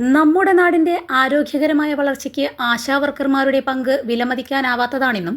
നമ്മുടെ നാടിന്റെ ആരോഗ്യകരമായ വളർച്ചയ്ക്ക് ആശാവർക്കർമാരുടെ പങ്ക് വിലമതിക്കാനാവാത്തതാണെന്നും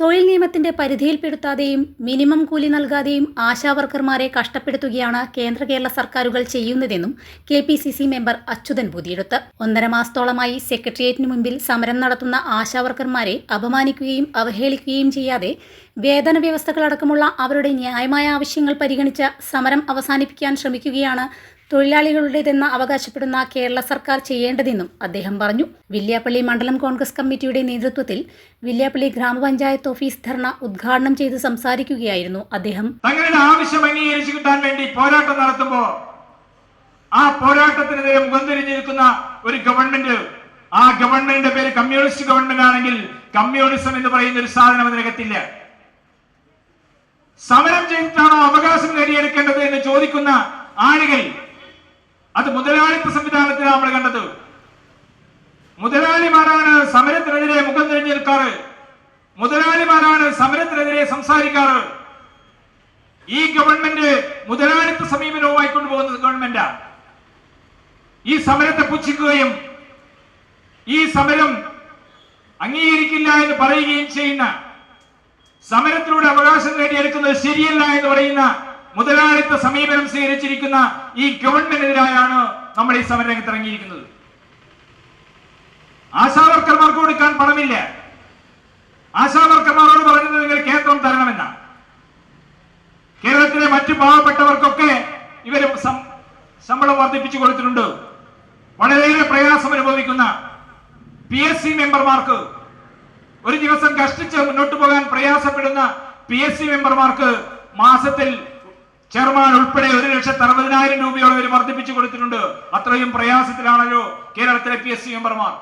തൊഴിൽ നിയമത്തിന്റെ പരിധിയിൽപ്പെടുത്താതെയും മിനിമം കൂലി നൽകാതെയും ആശാവർക്കർമാരെ കഷ്ടപ്പെടുത്തുകയാണ് കേന്ദ്ര കേരള സർക്കാരുകൾ ചെയ്യുന്നതെന്നും K P C C member Achuthan പുതിയെടുത്ത് ഒന്നര മാസത്തോളമായി സെക്രട്ടേറിയറ്റിന് മുമ്പിൽ സമരം നടത്തുന്ന ആശാവർക്കർമാരെ അപമാനിക്കുകയും അവഹേളിക്കുകയും ചെയ്യാതെ വേതന വ്യവസ്ഥകളടക്കമുള്ള അവരുടെ ന്യായമായ ആവശ്യങ്ങൾ പരിഗണിച്ച് സമരം അവസാനിപ്പിക്കാൻ ശ്രമിക്കുകയാണ് തൊഴിലാളികളുടേതെന്ന് അവകാശപ്പെടുന്ന കേരള സർക്കാർ ചെയ്യേണ്ടതെന്നും അദ്ദേഹം പറഞ്ഞു. വില്യാപ്പള്ളി മണ്ഡലം കോൺഗ്രസ് കമ്മിറ്റിയുടെ നേതൃത്വത്തിൽ വില്യാപ്പള്ളി ഗ്രാമപഞ്ചായത്ത് ഓഫീസ് ധർണ ഉദ്ഘാടനം ചെയ്ത് സംസാരിക്കുകയായിരുന്നു അദ്ദേഹം. തങ്ങളുടെ ആവശ്യം അംഗീകരിച്ചു കിട്ടാൻ വേണ്ടി പോരാട്ടം നടത്തുമ്പോൾ ആ പോരാട്ടത്തിനെതിരെ മുഖം തിരിഞ്ഞിരിക്കുന്ന ഒരു ഗവൺമെന്റ് ആ ഗവൺമെന്റിന്റെ പേര് കമ്മ്യൂണിസ്റ്റ് ഗവൺമെന്റ് ആണെങ്കിൽ കമ്മ്യൂണിസം എന്ന് പറയുന്ന ഒരു സാധനം അതിനകത്തില്ല സമരം ചെയ്തിട്ടാണോ അവകാശം നേടിയെടുക്കേണ്ടത് എന്ന് ചോദിക്കുന്ന ആളുകൾ അത് മുതലാളിത്ത സംവിധാനത്തിലാണ് നമ്മൾ കണ്ടത്. മുതലാളിമാരാണ് സമരത്തിനെതിരെ മുഖം തിരിഞ്ഞു നിൽക്കാറ്. മുതലാളിമാരാണ് സമരത്തിനെതിരെ സംസാരിക്കാറ്. ഈ ഗവൺമെന്റ് മുതലാളിത്ത സമീപനവുമായി കൊണ്ടുപോകുന്നത് ഗവൺമെന്റാണ് ഈ സമരത്തെ പുച്ഛിക്കുകയും ഈ സമരം അംഗീകരിക്കില്ല എന്ന് പറയുകയും ചെയ്യുന്ന സമരത്തിലൂടെ അവകാശം നേടിയെടുക്കുന്നത് ശരിയല്ല എന്ന് പറയുന്ന മുതലാളിത്ത സമീപനം സ്വീകരിച്ചിരിക്കുന്ന ഈ ഗവൺമെന്റിനെതിരായാണ് നമ്മൾ ഈ സമരരംഗത്ത് ഇറങ്ങിയിരിക്കുന്നത് ആശാവർക്കർമാർക്ക് കൊടുക്കാൻ പണമില്ല. ആശാവർക്കർമാരോട് പറഞ്ഞത് നിങ്ങൾ കേന്ദ്രം തരണമെന്നാണ് കേരളത്തിലെ മറ്റു പാവപ്പെട്ടവർക്കൊക്കെ ഇവർ ശമ്പളം വർദ്ധിപ്പിച്ചു കൊടുത്തിട്ടുണ്ട്. വളരെയേറെ പ്രയാസം അനുഭവിക്കുന്ന പി എസ് സി മെമ്പർമാർക്ക് ഒരു ദിവസം കഷ്ടിച്ച് മുന്നോട്ട് പോകാൻ പ്രയാസപ്പെടുന്ന പി എസ് സി മെമ്പർമാർക്ക് മാസത്തിൽ ചെയർമാൻ ഉൾപ്പെടെ ഒരു ലക്ഷത്തി അറുപതിനായിരം രൂപയോളം ഇവർ വർദ്ധിപ്പിച്ചു കൊടുത്തിട്ടുണ്ട്. അത്രയും പ്രയാസത്തിലാണല്ലോ കേരളത്തിലെ പി എസ് സി മെമ്പർമാർ.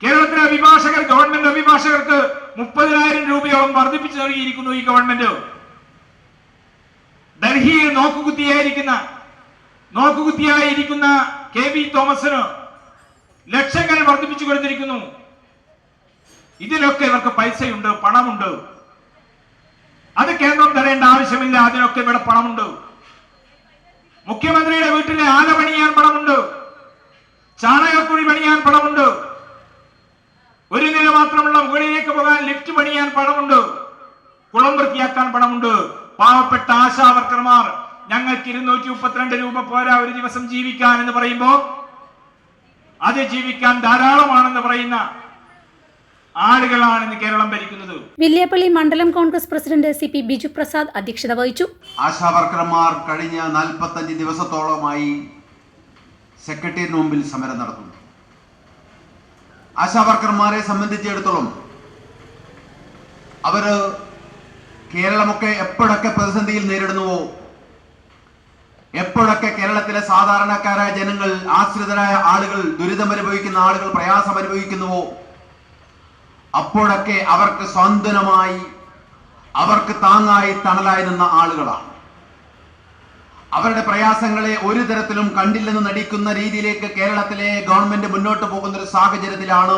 കേരളത്തിലെ അഭിഭാഷകർ ഗവൺമെന്റ് അഭിഭാഷകർക്ക് മുപ്പതിനായിരം രൂപയോളം വർദ്ധിപ്പിച്ചു നൽകിയിരിക്കുന്നു ഈ ഗവൺമെന്റ്. ഡൽഹിയിൽ നോക്കുകുത്തിയായിരിക്കുന്ന നോക്കുകുത്തിയായിരിക്കുന്ന കെ വി തോമസിന് ലക്ഷങ്ങൾ വർദ്ധിപ്പിച്ചു കൊടുത്തിരിക്കുന്നു. ഇതിലൊക്കെ ഇവർക്ക് പൈസയുണ്ട് പണമുണ്ട്. അത് കേന്ദ്രം തരേണ്ട ആവശ്യമില്ല. അതിനൊക്കെ ഇവിടെ പണമുണ്ട്. മുഖ്യമന്ത്രിയുടെ വീട്ടിലെ ആല പണിയാൻ പണമുണ്ട്. ചാണകക്കുഴി പണിയാൻ പണമുണ്ട്. ഒരു നില മാത്രമുള്ള മുകളിലേക്ക് പോകാൻ ലിഫ്റ്റ് പണിയാൻ പണമുണ്ട്. കുളം വൃത്തിയാക്കാൻ പണമുണ്ട്. പാവപ്പെട്ട ആശാവർക്കർമാർ ഞങ്ങൾക്ക് ഇരുന്നൂറ്റി മുപ്പത്തിരണ്ട് രൂപ പോരാ ഒരു ദിവസം ജീവിക്കാൻ എന്ന് പറയുമ്പോ അത് ജീവിക്കാൻ ധാരാളമാണെന്ന് പറയുന്ന ആളുകളാണ് ഇന്ന് കേരളം ഭരിക്കുന്നത്. വില്യാപ്പള്ളി മണ്ഡലം Congress president C P Biju Prasad അധ്യക്ഷത വഹിച്ചു. ആശാവർക്കർമാർ കഴിഞ്ഞ നാൽപ്പത്തഞ്ച് ദിവസത്തോളമായി സെക്രട്ടേറിയറ്റിന് മുമ്പിൽ സമരം നടത്തുന്നു. ആശാവർക്കർമാരെ സംബന്ധിച്ചിടത്തോളം അവർ കേരളമൊക്കെ എപ്പോഴൊക്കെ പ്രതിസന്ധിയിൽ നേരിടുന്നുവോ എപ്പോഴൊക്കെ കേരളത്തിലെ സാധാരണക്കാരായ ജനങ്ങൾ ആശ്രിതരായ ആളുകൾ ദുരിതം അനുഭവിക്കുന്ന ആളുകൾ പ്രയാസം അനുഭവിക്കുന്നുവോ അപ്പോഴൊക്കെ അവർക്ക് സ്വാന്തനമായി അവർക്ക് താങ്ങായി തണലായി നിന്ന ആളുകളാണ്. അവരുടെ പ്രയാസങ്ങളെ ഒരു തരത്തിലും കണ്ടില്ലെന്ന് നടിക്കുന്ന രീതിയിലേക്ക് കേരളത്തിലെ ഗവൺമെന്റ് മുന്നോട്ട് പോകുന്ന ഒരു സാഹചര്യത്തിലാണ്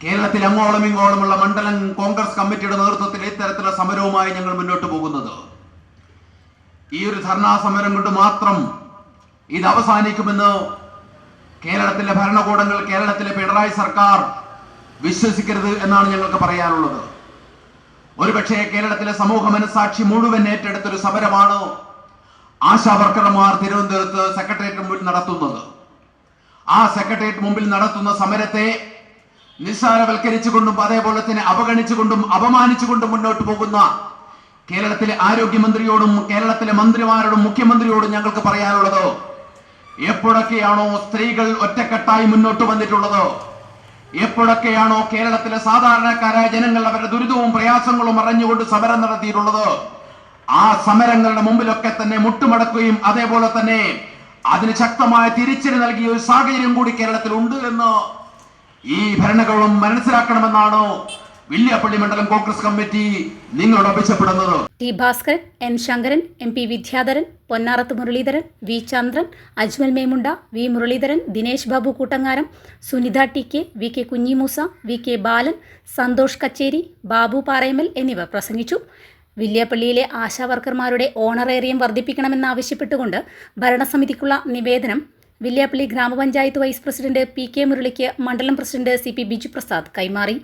കേരളത്തിൽ അങ്ങോളം ഇങ്ങോളമുള്ള മണ്ഡലം കോൺഗ്രസ് കമ്മിറ്റിയുടെ നേതൃത്വത്തിൽ ഇത്തരത്തിലുള്ള സമരവുമായി ഞങ്ങൾ മുന്നോട്ട് പോകുന്നത്. ഈ ഒരു ധർണാ സമരം കൊണ്ട് മാത്രം ഇത് അവസാനിക്കുമെന്ന് കേരളത്തിലെ ഭരണകൂടങ്ങൾ കേരളത്തിലെ പിണറായി സർക്കാർ വിശ്വസിക്കരുത് എന്നാണ് ഞങ്ങൾക്ക് പറയാനുള്ളത്. ഒരുപക്ഷെ കേരളത്തിലെ സമൂഹ മനസാക്ഷി മുഴുവൻ ഏറ്റെടുത്തൊരു സമരമാണ് ആശാ വർക്കർമാർ തിരുവനന്തപുരത്ത് സെക്രട്ടേറിയറ്റ് മുമ്പിൽ നടത്തുന്നത്. ആ സെക്രട്ടേറിയറ്റ് മുമ്പിൽ നടത്തുന്ന സമരത്തെ നിസ്സാരവൽക്കരിച്ചുകൊണ്ടും അതേപോലെ തന്നെ അവഗണിച്ചുകൊണ്ടും അപമാനിച്ചുകൊണ്ടും മുന്നോട്ട് പോകുന്ന കേരളത്തിലെ ആരോഗ്യമന്ത്രിയോടും കേരളത്തിലെ മന്ത്രിമാരോടും മുഖ്യമന്ത്രിയോടും ഞങ്ങൾക്ക് പറയാനുള്ളത് എപ്പോഴൊക്കെയാണോ സ്ത്രീകൾ ഒറ്റക്കെട്ടായി മുന്നോട്ട് വന്നിട്ടുള്ളത്? എപ്പോഴൊക്കെയാണോ കേരളത്തിലെ സാധാരണക്കാരായ ജനങ്ങൾ അവരുടെ ദുരിതവും പ്രയാസങ്ങളും അറിഞ്ഞുകൊണ്ട് സമരം നടത്തിയിട്ടുള്ളത് ആ സമരങ്ങളുടെ മുമ്പിലൊക്കെ തന്നെ മുട്ടുമടക്കുകയും അതേപോലെ തന്നെ അതിന് ശക്തമായ തിരിച്ചടി നൽകിയ ഒരു സാഹചര്യം കൂടി കേരളത്തിൽ ഉണ്ട് എന്ന് ഈ ഭരണകൂടം മനസ്സിലാക്കണമെന്നാണ് വില്യാപ്പള്ളി മണ്ഡലം കോൺഗ്രസ് കമ്മിറ്റി നിങ്ങളോട് അപേക്ഷപ്പെടുന്നത്. T Bhaskaran N Sankaran M P Vidyadharan Ponnarath Muraleedharan V Chandran Ajmal Memunda V Muraleedharan Dinesh Babu Koottangaram Sunitha T K V K Kunhimoosa V K Balan Santhosh Kacheri Babu Parayammal എന്നിവർ പ്രസംഗിച്ചു. വില്യാപ്പള്ളിയിലെ ആശാവർക്കർമാരുടെ honorarium വർദ്ധിപ്പിക്കണമെന്നാവശ്യപ്പെട്ടുകൊണ്ട് ഭരണസമിതിക്കുള്ള നിവേദനം വില്യാപ്പള്ളി ഗ്രാമപഞ്ചായത്ത് vice president P K മുരളിക്ക് മണ്ഡലം president C P Biju Prasad കൈമാറി.